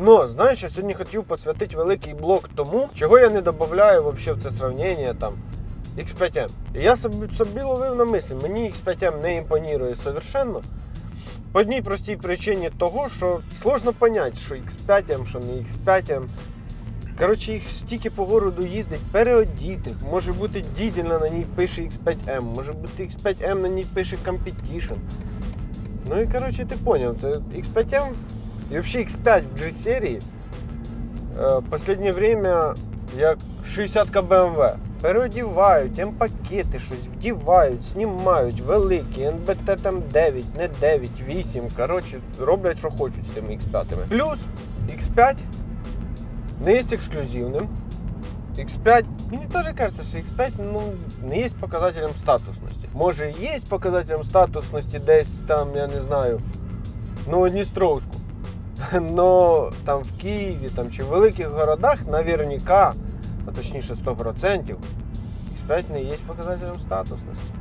Но, знаєш, я сьогодні хотів посвятити великий блок тому, чого я не додаю в це сравнення там X5M. І я собі, собі ловив на мислі, мені X5M не імпонує совершенно. По одній простій причині того, що сложно понять, що X5M, що не X5M. Коротше, їх стільки по городу їздить переодітих. Може бути дізельна на ній пише X5M, може бути X5M на ній пише Competition. Ну і коротше, ти поняв, це X5M і взагалі X5 в G-серії е, последнее время як 60 BMW. Переодівають, М-пакети щось вдівають, знімають, великі, НБТ там 9, не 9, 8. Коротше, роблять, що хочуть з тими X5. Плюс X5 не є ексклюзивним. X5, мені теж кажется, що X5 ну, не є показателем статусності. Може, є показателем статусності десь там, я не знаю, ну, Дністровську. Но там в Києві там, чи в великих городах наверняка, а точніше 100%, X5 не є показателем статусності.